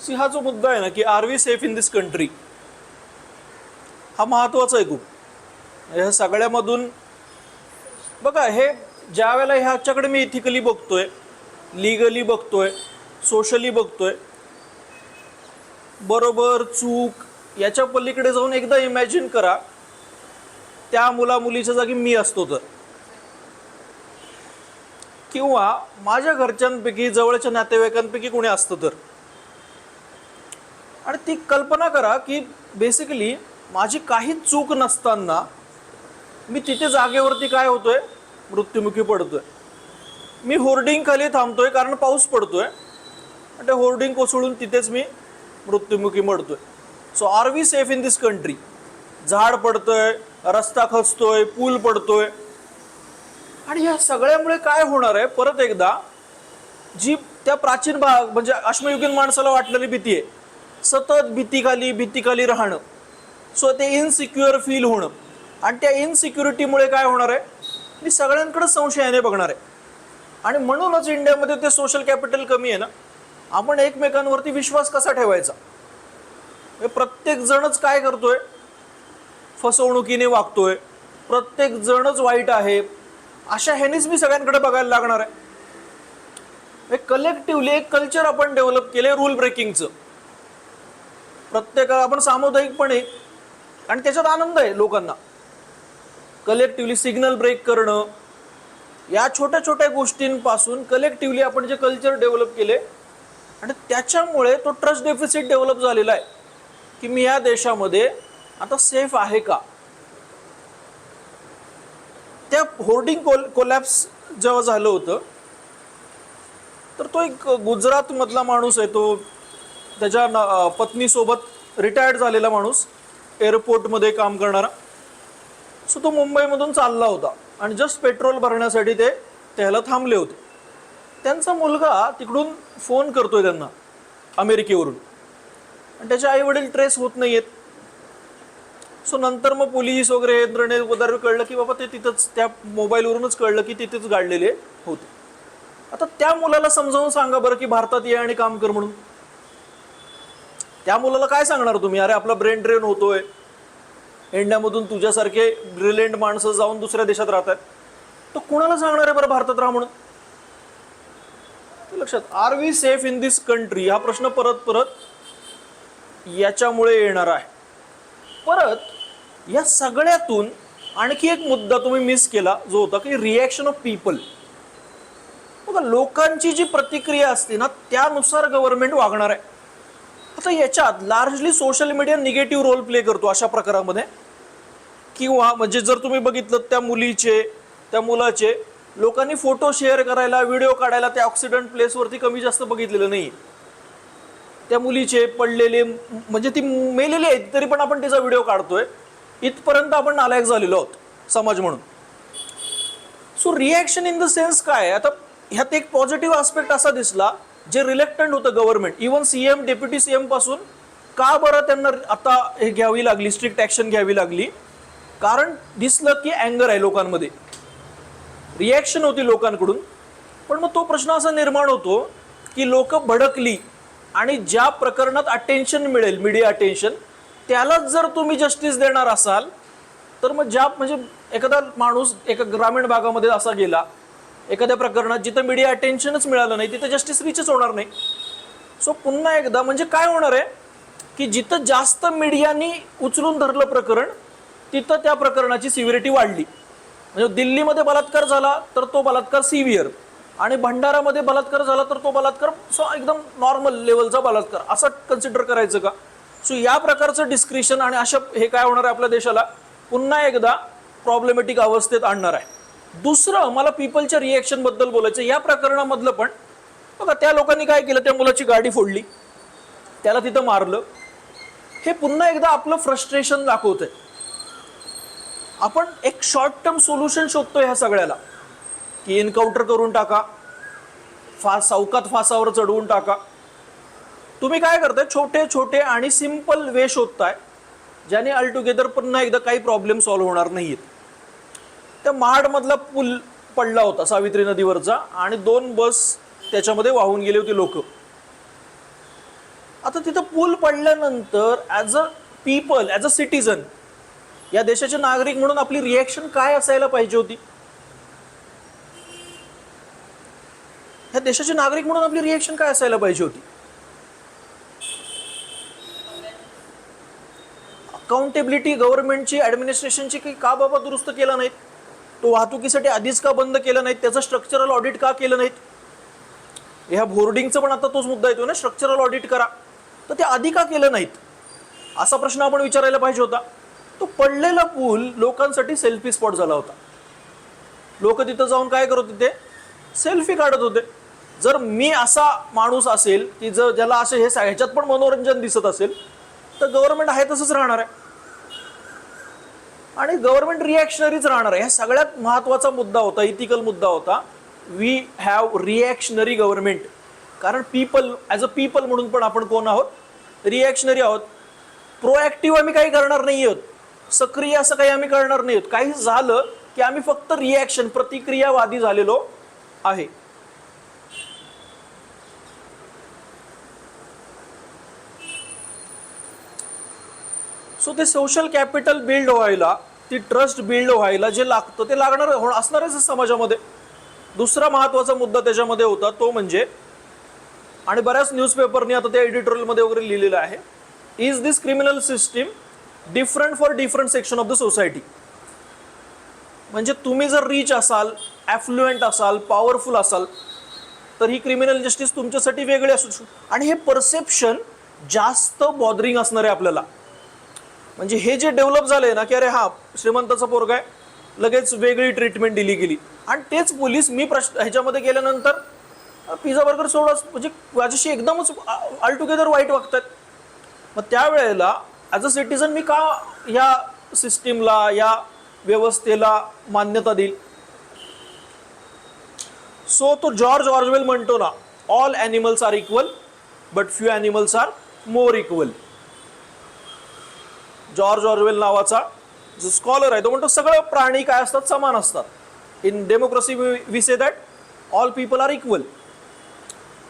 C हा जो मुद्दा आहे ना की are we safe in this country हा महत्त्वाचा आहे खूप. म्हणजे ह्या सगळ्यामधून बघा हे ज्या वेळेला ह्याच्याकडे मी इथिकली बघतोय लिगली बघतोय सोशली बघतोय बरोबर चूक याच्या पलीकडे जाऊन एकदा इमॅजिन करा त्या मुला मुलीच्या जागी मी असतो तर. किंवा माझ्या घरच्यांपैकी जवळच्या नातेवाईकांपैकी कोणी असतं तर. आणि ती कल्पना करा की बेसिकली माझी काही चूक नसताना मी तिथे जागेवरती काय होतोय? मृत्युमुखी पडतोय. मी होर्डिंग खाली थांबतोय कारण पाऊस पडतोय. आणि ते होर्डिंग कोसळून तिथेच मी मृत्युमुखी मडतोय so are we safe in this country झाड पडतोय रस्ता खचतोय पूल पडतोय. आणि या सगळ्यामुळे काय होणार आहे? परत एकदा जी त्या प्राचीन भाग म्हणजे अश्मयुगीन माणसाला वाटलेली भीती आहे सतत भीतीखाली भीतीखाली राहणं. सो ते इनसिक्युअर फील होणं. आणि त्या इनसिक्युरिटीमुळे काय होणार आहे? मी सगळ्यांकडे संशयाने बघणार आहे. आणि म्हणूनच इंडियामध्ये ते सोशल कॅपिटल कमी आहे ना आपण एकमेकांवरती विश्वास कसा ठेवायचा? प्रत्येकजणच प्रत्येक जणच काय करतोय? फसवणुकीने वागतोय. प्रत्येक जणच वाईट आहे. अशा ह्यानेच मी सगळ्यांकडे बघायला लागणार आहे. कलेक्टिव्हली एक कल्चर आपण डेव्हलप केले रूल ब्रेकिंगचं प्रत्येक आपण सामुदायिकपणे आणि त्याच्यात आनंद आहे लोकांना. कलेक्टिव्हली सिग्नल ब्रेक करणं या छोट्या छोट्या गोष्टींपासून कलेक्टिव्हली आपण जे कल्चर डेव्हलप केले आणि त्याच्यामुळे तो ट्रस्ट डेफिसिट डेव्हलप झालेला आहे की मी या देशामध्ये आता सेफ आहे का? त्या होर्डिंग कोल कोलॅप्स जेव्हा झालं होतं तर तो एक गुजरातमधला माणूस आहे तो त्याच्या न- पत्नीसोबत रिटायर्ड झालेला माणूस एअरपोर्टमध्ये काम करणारा. सो तो मुंबईमधून चालला होता आणि जस्ट पेट्रोल भरण्यासाठी ते त्याला थांबले होते. त्यांचा मुलगा तिकडून फोन करतोय त्यांना अमेरिकेवरून. आणि त्याचे आई वडील ट्रेस होत नाही आहेत सो नंतर मग पोलीस वगैरे यंत्रणे वगैरे कळलं की बाबा ते तिथंच त्या मोबाईलवरूनच कळलं की तिथेच गाडलेले होते. आता त्या मुलाला समजावून सांगा बरं की भारतात ये आणि काम कर म्हणून. त्या मुलाला काय सांगणार तुम्ही? अरे आपला ब्रेन ड्रेन होतोय. इंडियामधून तुझ्यासारखे ब्रिलियंट माणसं जाऊन दुसऱ्या देशात राहतात तर कुणाला सांगणार आहे बरं भारतात राहा म्हणून? लक्षात are we safe in this country हा प्रश्न परत परत याच्यामुळे येणार आहे. परत या सगळ्यातून आणखी एक मुद्दा तुम्ही मिस केला जो होता की रिॲक्शन ऑफ पीपल बघा लोकांची जी प्रतिक्रिया असते ना त्यानुसार गव्हर्नमेंट वागणार आहे. आता याच्यात largely social media negative role play करतो अशा प्रकारामध्ये. किंवा म्हणजे जर तुम्ही बघितलं त्या मुलीचे त्या मुलाचे लोकांनी फोटो शेअर करायला व्हिडिओ काढायला त्या ऑक्सिडंट प्लेसवरती कमी जास्त बघितलेलं नाही. त्या मुलीचे पडलेले म्हणजे ती मेलेली आहेत तरी पण आपण तिचा व्हिडिओ काढतोय. इथपर्यंत आपण नालायक झालेलो आहोत समाज म्हणून. So reaction in the sense काय आता ह्यात एक पॉझिटिव्ह आस्पेक्ट असा दिसला जे रिलेक्टंट होतं गव्हर्नमेंट इव्हन सीएम डेप्युटी सीएमपासून का बरं त्यांना आता हे घ्यावी लागली स्ट्रिक्ट ऍक्शन घ्यावी लागली? कारण दिसलं की अँगर आहे लोकांमध्ये. रिॲक्शन होती लोकांकडून. पण मग तो प्रश्न असा निर्माण होतो की लोक भडकली आणि ज्या प्रकरणात अटेन्शन मिळेल मीडिया अटेन्शन त्यालाच जर तुम्ही जस्टिस देणार असाल तर मग ज्या म्हणजे एखादा माणूस एका ग्रामीण भागामध्ये असा गेला एखाद्या प्रकरणात जिथं मीडिया अटेन्शनच मिळालं नाही तिथं जस्टिस रिचच होणार नाही. सो पुन्हा एकदा म्हणजे काय होणार आहे? की जिथं जास्त मीडियानी उचलून धरलं प्रकरण तिथं त्या प्रकरणाची सिव्हिरिटी वाढली. म्हणजे दिल्लीमध्ये बलात्कार झाला तर तो बलात्कार सिव्हिअर आणि भंडारामध्ये बलात्कार झाला तर तो बलात्कार सो एकदम नॉर्मल लेवलचा बलात्कार. असं कन्सिडर करायचं का? सो या प्रकारचं डिस्क्रिशन आणि अशा हे काय होणार आहे आपल्या देशाला? पुन्हा एकदा प्रॉब्लेमॅटिक अवस्थेत आणणार आहे. दुसरं मला पीपलच्या रिॲक्शनबद्दल बोलायचं या प्रकरणामधलं पण बघा त्या लोकांनी काय केलं? त्या मुलाची गाडी फोडली. त्याला तिथं मारलं. हे पुन्हा एकदा आपलं फ्रस्ट्रेशन दाखवतंय. आपण एक शॉर्ट टर्म सोल्युशन शोधतोय ह्या सगळ्याला. की एन्काउंटर करून टाका. फा सावकात फासावर चढवून टाका. तुम्ही काय करताय? छोटे छोटे आणि सिंपल वे शोधताय ज्याने अल्टुगेदर पुन्हा एकदा काही प्रॉब्लेम सॉल्व्ह होणार नाहीत त्या महाडमधला पूल पडला होता सावित्री नदीवरचा आणि दोन बस त्याच्यामध्ये वाहून गेली होती लोक. आता तिथं पूल पडल्यानंतर as a people as a citizen या देशाचे नागरिक म्हणून आपली रिॲक्शन काय असायला पाहिजे होती? या देशाचे नागरिक म्हणून आपली रिॲक्शन काय असायला पाहिजे होती? अकाउंटेबिलिटी गव्हर्नमेंटची ॲडमिनिस्ट्रेशनची काही का बाबा दुरुस्त केला नाहीत? तो वाहतुकीसाठी आधीच का बंद केलं नाहीत? त्याचं स्ट्रक्चरल ऑडिट का केलं नाहीत? ह्या बोर्डिंगचं पण आता तोच मुद्दा येतो ना स्ट्रक्चरल ऑडिट करा. तर ते आधी का केलं नाहीत? असा प्रश्न आपण विचारायला पाहिजे होता. तो पडलेला पूल लोकांसाठी सेल्फी स्पॉट झाला होता. लोक तिथं जाऊन काय करत होते? सेल्फी काढत होते. जर मी असा माणूस असेल की जर ज्याला असे हे ह्याच्यात पण मनोरंजन दिसत असेल तर गव्हर्नमेंट आहे तसंच राहणार आहे. आणि गव्हर्नमेंट रिॲक्शनरीच राहणार आहे. ह्या सगळ्यात महत्त्वाचा मुद्दा होता इथिकल मुद्दा होता. वी हॅव रिॲक्शनरी गव्हर्नमेंट कारण पीपल ॲज अ पीपल म्हणून पण आपण कोण आहोत? रिॲक्शनरी आहोत. प्रोॲक्टिव्ह आम्ही काही करणार नाही आहोत. सक्रिय असं काही आम्ही करणार नाही आहोत. काही झालं की आम्ही फक्त रिॲक्शन प्रतिक्रियावादी झालेलो आहे. सो ते सोशल कॅपिटल बिल्ड व्हायला ती ट्रस्ट बिल्ड व्हायला जे लागतं ते लागणार हो- असणारच समाजामध्ये. दुसरा महत्त्वाचा मुद्दा त्याच्यामध्ये होता तो म्हणजे आणि बऱ्याच न्यूजपेपरनी आता त्या एडिटोरियलमध्ये वगैरे लिहिलेलं आहे is this criminal system different for different section of the society म्हणजे तुम्ही जर रिच असाल ॲफ्लुएंट असाल पॉवरफुल असाल तर ही क्रिमिनल जस्टिस तुमच्यासाठी वेगळी असू शकते. आणि हे परसेप्शन जास्त बॉदरिंग असणार आहे आपल्याला. म्हणजे हे जे डेव्हलप झालंय ना की अरे हा श्रीमंताचा पोरगा आहे लगेच वेगळी ट्रीटमेंट दिली गेली. आणि तेच पोलीस मी प्रश्न ह्याच्यामध्ये गेल्यानंतर पिझ्झा बर्गर सोडा म्हणजे माझ्याशी एकदमच ऑलटुगेदर वाईट वागतात. मग त्यावेळेला ॲज अ सिटीजन मी का या सिस्टीमला या व्यवस्थेला मान्यता देईल? सो तो जॉर्ज ऑर्जवेल म्हणतो ना all animals are equal but few animals are more equal George Orwell नावाचा जो स्कॉलर आहे तो म्हणतो सगळं प्राणी काय असतात? समान असतात. In democracy we say that all people are equal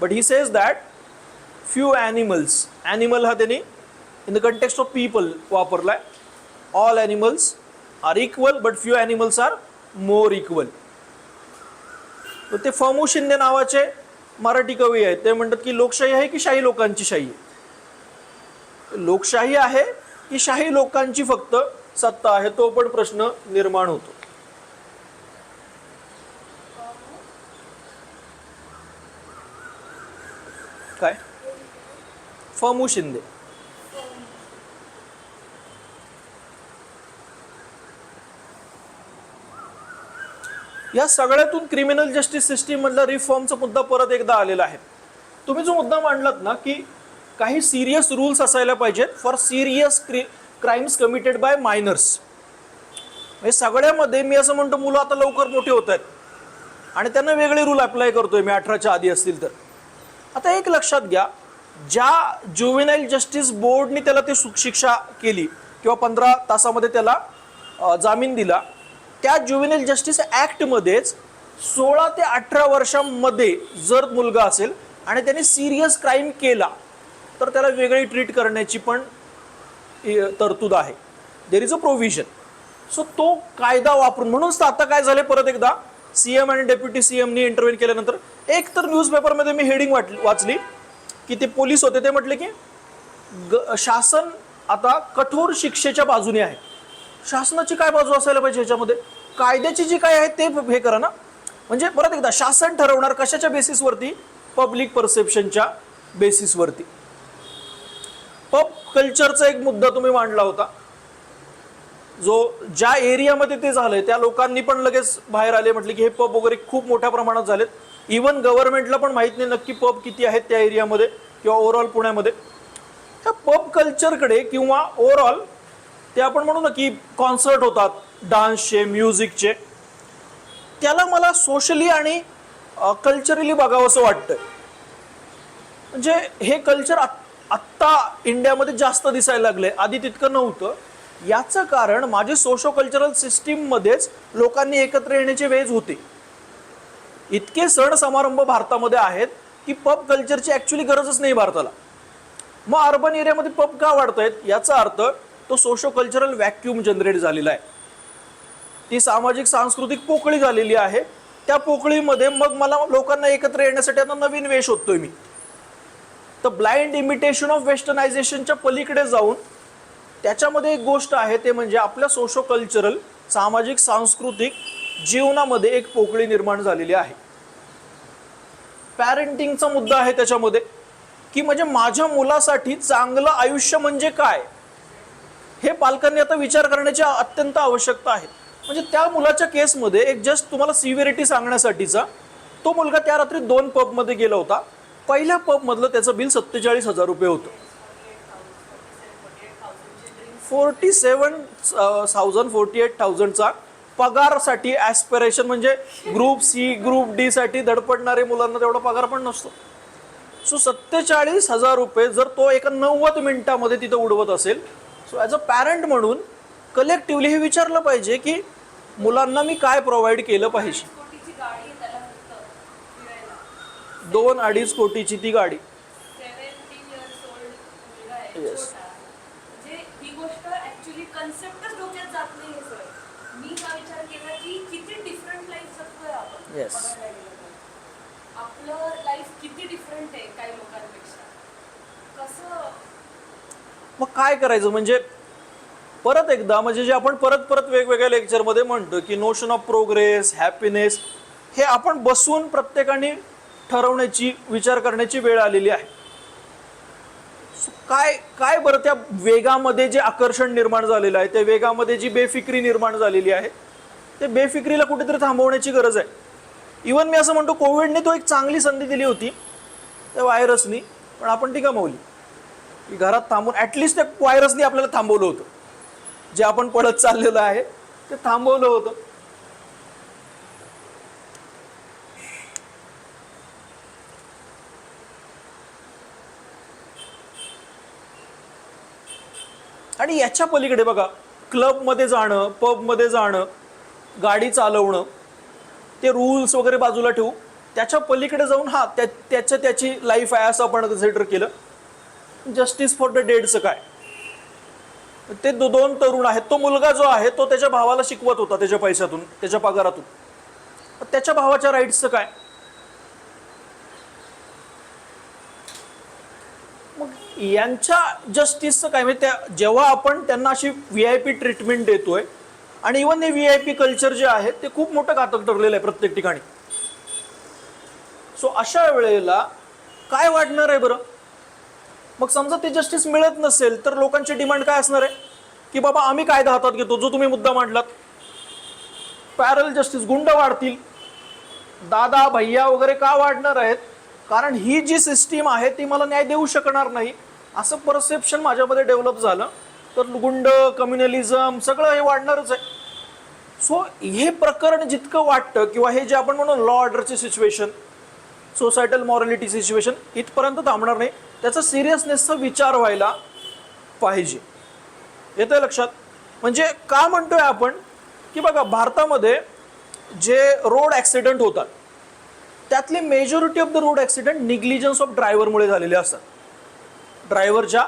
but he says that few animals animal हा त्यांनी in the context of people वापरलाय. All animals are equal but few animals are more equal तर ते फमू शिंदे नावाचे मराठी कवी आहेत. ते म्हणतात की लोकशाही आहे की शाही लोकांची शाही आहे? लोकशाही आहे की शाही लोकांची फक्त सत्ता आहे तो पण प्रश्न निर्माण होतो. काय? फमू शिंदे. या सगळ्यातून क्रिमिनल जस्टिस सिस्टीम मधला रिफॉर्मचा मुद्दा परत एकदा आलेला आहे. तुम्ही जो मुद्दा मांडलात ना की काही सिरियस रूल्स असायला पाहिजेत for serious cri crimes committed by minors म्हणजे सगळ्यामध्ये मी असं म्हणतो मुलं आता लवकर मोठे होत आहेत. आणि त्यांना वेगळे रूल अप्लाय करतोय मी अठराच्या आधी असतील तर. आता एक लक्षात घ्या ज्या ज्युव्हेनाईल जस्टिस बोर्डने त्याला ती शिक्षा केली किंवा पंधरा तासामध्ये त्याला जामीन दिला त्या ज्युव्हेनाईल जस्टिस ॲक्टमध्येच सोळा ते अठरा वर्षांमध्ये जर मुलगा असेल आणि त्याने सिरियस क्राईम केला तर त्याला वेगळी ट्रीट करण्याची पण तरतूद आहे. There is a provision so तो कायदा वापरून म्हणूनच तर आता काय झाले परत एकदा सीएम आणि डेप्युटी सीएमनी इंटरव्ह्यू केल्यानंतर एक तर न्यूजपेपरमध्ये मी हेडिंग वाट वाचली की ते पोलीस होते ते म्हटले की ग शासन आता कठोर शिक्षेच्या बाजूने आहे. शासनाची काय बाजू असायला पाहिजे ह्याच्यामध्ये? कायद्याची जी काय आहे ते हे करा ना. म्हणजे परत एकदा शासन ठरवणार कशाच्या बेसिसवरती पब्लिक परसेप्शनच्या बेसिसवरती पब कल्चरचा एक मुद्दा तुम्ही मांडला होता. जो ज्या एरियामध्ये ते झालंय त्या लोकांनी पण लगेच बाहेर आले म्हटले की हे पब वगैरे खूप मोठ्या प्रमाणात झालेत. इवन गव्हर्नमेंटला पण माहीत नाही नक्की पब किती आहेत त्या एरियामध्ये किंवा ओव्हरऑल पुण्यामध्ये. त्या पब कल्चरकडे किंवा ओव्हरऑल ते आपण म्हणू ना की कॉन्सर्ट होतात डान्सचे म्युझिकचे त्याला मला सोशली आणि कल्चरली बघावं असं वाटतं म्हणजे हे कल्चर आत्ता इंडियामध्ये जास्त दिसायला लागले. आधी तितकं नव्हतं. याचं कारण माझे सोशो कल्चरल सिस्टीममध्येच लोकांनी एकत्र येण्याची वेज होते. इतके सण समारंभ भारतामध्ये आहेत की पब कल्चरची ॲक्च्युली गरजच नाही भारताला. मग अर्बन एरियामध्ये पब का वाढत आहेत याचा अर्थ तो सोशो कल्चरल व्हॅक्युम जनरेट झालेला आहे. ती सामाजिक सांस्कृतिक पोकळी झालेली आहे. त्या पोकळीमध्ये मग मला लोकांना एकत्र येण्यासाठी आता नवीन वेश शोधतोय मी. तर ब्लाइंड इमिटेशन ऑफ वेस्टर्नायझेशनच्या पलीकडे जाऊन त्याच्यामध्ये एक गोष्ट आहे ते म्हणजे आपल्या सोशो कल्चरल सामाजिक सांस्कृतिक जीवनामध्ये एक पोकळी निर्माण झालेली आहे. पॅरेंटिंगचा मुद्दा आहे त्याच्यामध्ये की म्हणजे माझ्या मुलासाठी चांगलं आयुष्य म्हणजे काय? हे पालकांनी आता विचार करण्याची अत्यंत आवश्यकता आहे. म्हणजे त्या मुलाच्या केसमध्ये एक जस्ट तुम्हाला सिव्हिरिटी सांगण्यासाठीचा तो मुलगा त्या रात्री दोन पबमध्ये गेला होता. पहिल्या पबमधलं त्याचं बिल सत्तेचाळीस हजार रुपये होतं. Forty seven thousand forty eight थाउजंडचा पगारसाठी ॲस्पिरेशन म्हणजे ग्रुप सी ग्रुप डी साठी धडपडणारे मुलांना तेवढा पगार पण नसतो. सो सत्तेचाळीस हजार रुपये जर तो एका नव्वद मिनिटामध्ये तिथं उडवत असेल सो ॲज अ पॅरंट म्हणून कलेक्टिव्हली हे विचारलं पाहिजे की मुलांना मी काय प्रोव्हाइड केलं पाहिजे कोटीची गाडी आहे त्याला फक्त फिरायला दोन अडीच कोटीची ती गाडी. म्हणजे. आपलं लाईफ किती डिफरंट आहे काही लोकांपेक्षा. कसं? मग काय करायचं? म्हणजे परत एकदा म्हणजे जे आपण परत परत वेगवेगळ्या लेक्चरमध्ये म्हणतो की नोशन ऑफ प्रोग्रेस हॅपीनेस हे आपण बसून प्रत्येकाने ठरवण्याची विचार करण्याची वेळ आलेली आहे. काय काय बरं त्या वेगामध्ये जे आकर्षण निर्माण झालेलं आहे त्या वेगामध्ये जी बेफिक्री निर्माण झालेली आहे ते बेफिक्रीला कुठेतरी थांबवण्याची गरज आहे. इवन मी असं म्हणतो कोविडने तो एक चांगली संधी दिली होती त्या व्हायरसनी पण आपण ती गमावली की घरात थांबून ॲटलिस्ट त्या व्हायरसनी आपल्याला थांबवलं होतं. जे आपण पळत चाललेलं आहे ते थांबवलं होतं. आणि याच्या पलीकडे बघा क्लबमध्ये जाणं पबमध्ये जाणं गाडी चालवणं ते रूल्स वगैरे बाजूला ठेवू. त्याच्या पलीकडे जाऊन हा त्या त्याच्या त्याची लाईफ आहे असं आपण कन्सिडर केलं. जस्टिस फॉर द डेडचं काय? ते दो दोन तरुण आहेत. तो मुलगा जो आहे तो त्याच्या भावाला शिकवत होता त्याच्या पैशातून त्याच्या पगारातून. त्याच्या भावाच्या राईट्सचं काय? यांच्या जस्टिसचं काय? म्हणजे त्या जेव्हा आपण त्यांना अशी व्ही आय पी ट्रीटमेंट देतोय आणि इवन हे व्ही आय पी कल्चर जे आहे ते खूप मोठं घातक ठरलेलं आहे प्रत्येक ठिकाणी. सो अशा वेळेला काय वाटणार आहे बरं? मग समजा ते जस्टिस मिळत नसेल तर लोकांची डिमांड काय असणार आहे? की बाबा आम्ही कायदा हातात घेतो जो तुम्ही मुद्दा मांडलात. पॅरल जस्टिस गुंड वाढतील. दादा भैया वगैरे का वाढणार आहेत? कारण ही जी सिस्टीम आहे ती मला न्याय देऊ शकणार नाही. असं परसेप्शन माझ्यामध्ये डेव्हलप झालं. तर गुंड कम्युनलिझम सगळं हे वाढणारच आहे. सो हे प्रकरण जितकं वाटतं किंवा हे जे आपण म्हणू लॉ ऑर्डरची सिच्युएशन सोसायटल मॉरॅलिटी सिच्युएशन इथपर्यंत थांबणार नाही. त्याचा सिरियसनेसचा विचार व्हायला पाहिजे. येतं लक्षात? म्हणजे का म्हणतोय आपण? की बघा भारतामध्ये जे रोड ॲक्सिडेंट होतात त्यातले majority of the road accident negligence of ड्रायव्हरमुळे झालेले असतात. ड्रायव्हरच्या.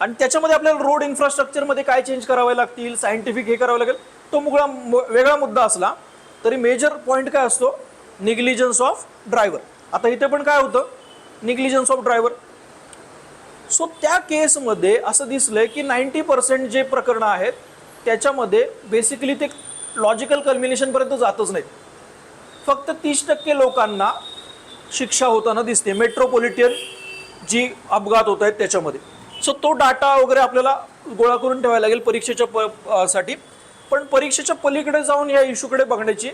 आणि त्याच्यामध्ये आपल्याला रोड इन्फ्रास्ट्रक्चरमध्ये काय चेंज करावे लागतील सायंटिफिक हे करावं लागेल तो मुगळा वेगळा मुद्दा असला तरी मेजर पॉईंट काय असतो? Negligence of driver. आता इथे पण काय होतं? Negligence of driver. सो त्या केसमध्ये असं दिसलंय की नाईन्टी पर्सेंट जे प्रकरणं आहेत त्याच्यामध्ये बेसिकली ते लॉजिकल कल्मिनेशनपर्यंत जातच नाहीत. फक्त तीस टक्के लोकांना शिक्षा होताना दिसते. मेट्रोपॉलिटन जी अपघात होत आहेत त्याच्यामध्ये. सो तो डाटा वगैरे आपल्याला गोळा करून ठेवायला लागेल परीक्षेच्या प साठी. पण परीक्षेच्या पलीकडे जाऊन या इशूकडे बघण्याची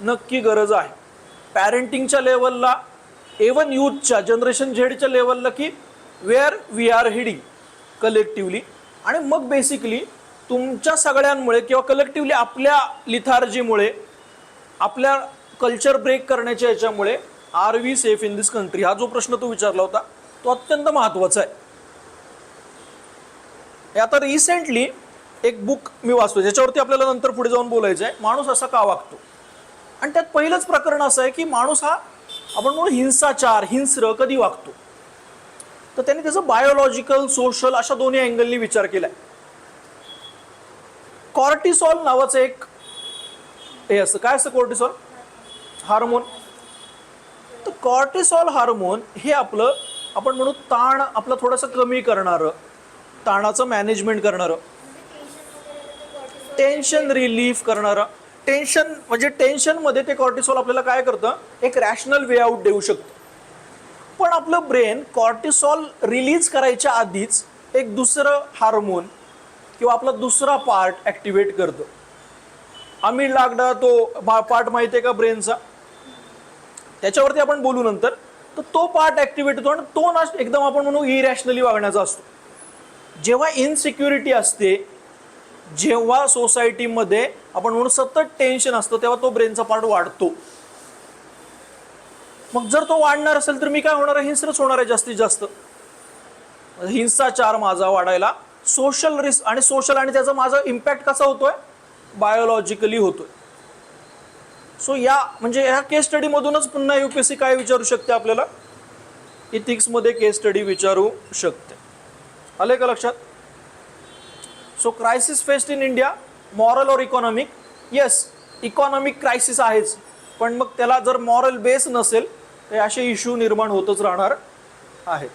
नक्की गरज आहे. पॅरेंटिंगच्या लेवलला एवन यूथच्या जनरेशन झेडच्या लेवलला की where we are heading collectively आणि मग बेसिकली तुमच्या सगळ्यांमुळे किंवा कलेक्टिवली आपल्या लिथार्जीमुळे आपल्या कल्चर ब्रेक करण्याच्या याच्यामुळे are we safe in this country हा जो प्रश्न तू विचारला होता. तो अत्यंत महत्त्वाचा आहे. आता रिसेंटली एक बुक मी वाचतो ज्याच्यावरती आपल्याला नंतर पुढे जाऊन बोलायचं आहे माणूस असा का वागतो? आणि त्यात पहिलंच प्रकरण असं आहे की माणूस हा आपण म्हणून हिंसाचार हिंस्र कधी वागतो? तर त्यांनी त्याचं बायोलॉजिकल सोशल अशा दोन्ही अँगलनी विचार केलाय. कॉर्टिसॉल नावाचं एक हे असतं. काय असतं कॉर्टिसॉल हार्मोन तर कॉर्टिसॉल हार्मोन हे आपलं आपण म्हणू ताण आपलं थोडंसं कमी करणारं ताणाचं मॅनेजमेंट करणारं टेन्शन रिलीफ करणारं. टेन्शन म्हणजे टेन्शनमध्ये ते कॉर्टिसॉल आपल्याला काय करतं? एक रॅशनल वे आउट देऊ शकतं. पण आपलं ब्रेन कॉर्टिसॉल रिलीज करायच्या आधीच एक दुसरं हार्मोन किंवा आपला दुसरा पार्ट ॲक्टिवेट करतो. आम्ही लागडा तो पार्ट माहिती आहे का ब्रेनचा त्याच्यावरती आपण बोलू नंतर. तर तो पार्ट ॲक्टिवेट होतो आणि तो ना एकदम आपण म्हणू इरॅशनली वागण्याचा असतो. जेव्हा इनसिक्युरिटी असते जेव्हा सोसायटीमध्ये आपण म्हणू सतत टेन्शन असतं तेव्हा तो ब्रेनचा पार्ट वाढतो. मग जर तो वाढणार असेल तर मी काय होणार आहे? हिंसरच होणार आहे जास्तीत जास्त. हिंसाचार माझा वाढायला सोशल रिस्क आणि सोशल आणि त्याचा माझा इम्पॅक्ट कसा होतोय? बायोलॉजिकली होतोय. सो या म्हणजे ह्या केस स्टडीमधूनच पुन्हा यू पी सी काय विचारू शकते आपल्याला? इथिक्समध्ये केस स्टडी विचारू शकते. आले का लक्षात? So crisis faced in India moral और इकॉनॉमिक येस इकॉनॉमिक क्रायसिस आहेच. पण मग त्याला जर मॉरल बेस नसेल तर असे इश्यू निर्माण होतच राहणार आहेत.